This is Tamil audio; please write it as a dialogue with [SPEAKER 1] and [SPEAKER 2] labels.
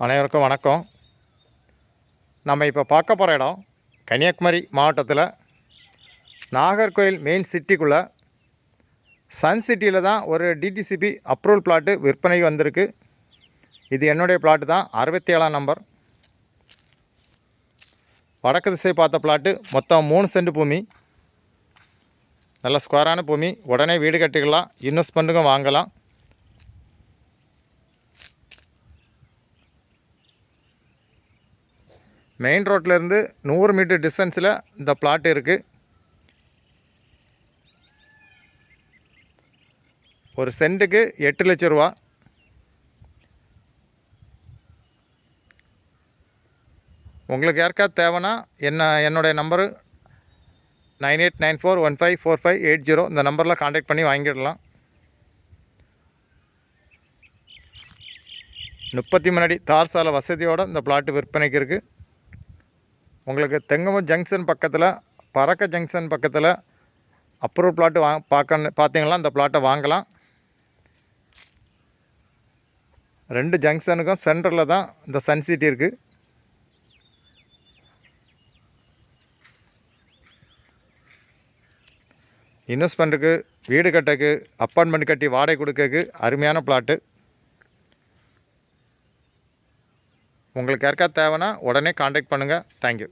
[SPEAKER 1] அனைவருக்கும் வணக்கம். நம்ம இப்போ பார்க்க போகிற இடம் கன்னியாகுமரி மாவட்டத்தில். நாகர்கோயில் மெயின் சிட்டிக்குள்ளே சன் சிட்டியில் தான் ஒரு டிடிசிபி அப்ரூவல் பிளாட்டு விற்பனைக்கு வந்திருக்கு. இது என்னுடைய பிளாட்டு தான் அறுபத்தி ஏழாம் நம்பர் வடக்கு திசை பார்த்த பிளாட்டு மொத்தம் மூணு சென்ட் பூமி. நல்ல ஸ்கொயரான பூமி. உடனே வீடு கட்டிக்கலாம் இன்வெஸ்ட்மெண்ட்டுக்கும் வாங்கலாம். மெயின் ரோட்லேருந்து நூறு மீட்டர் டிஸ்டன்ஸில் இந்த பிளாட் இருக்குது ஒரு சென்ட்டுக்கு எட்டு லட்ச ரூபா. உங்களுக்கு யாருக்காவது தேவைன்னா என்ன என்னுடைய number nine eight nine four one five four five eight zero இந்த நம்பரில் காண்டாக்ட் பண்ணி வாங்கிடலாம். முப்பத்தி முன்னாடி தார் சாலை வசதியோடு இந்த பிளாட்டு விற்பனைக்கு இருக்குது உங்களுக்கு தெங்கமூர் ஜங்ஷன் பக்கத்தில் பறக்க ஜங்ஷன் பக்கத்தில் அப்ரூவ் பிளாட்டு வா பார்க்க பார்த்தீங்களா? அந்த பிளாட்டை வாங்கலாம். ரெண்டு ஜங்ஷனுக்கும் சென்டரில் தான் இந்த சன் சிட்டி இருக்குது இன்வெஸ்ட்மெண்ட்டுக்கு வீடு கட்டக்கு அப்பார்ட்மெண்ட் கட்டி வாடகை கொடுக்கறதுக்கு அருமையான பிளாட்டு உங்களுக்கு யாருக்காவது தேவைன்னா உடனே காண்டாக்ட் பண்ணுங்கள் தேங்க்யூ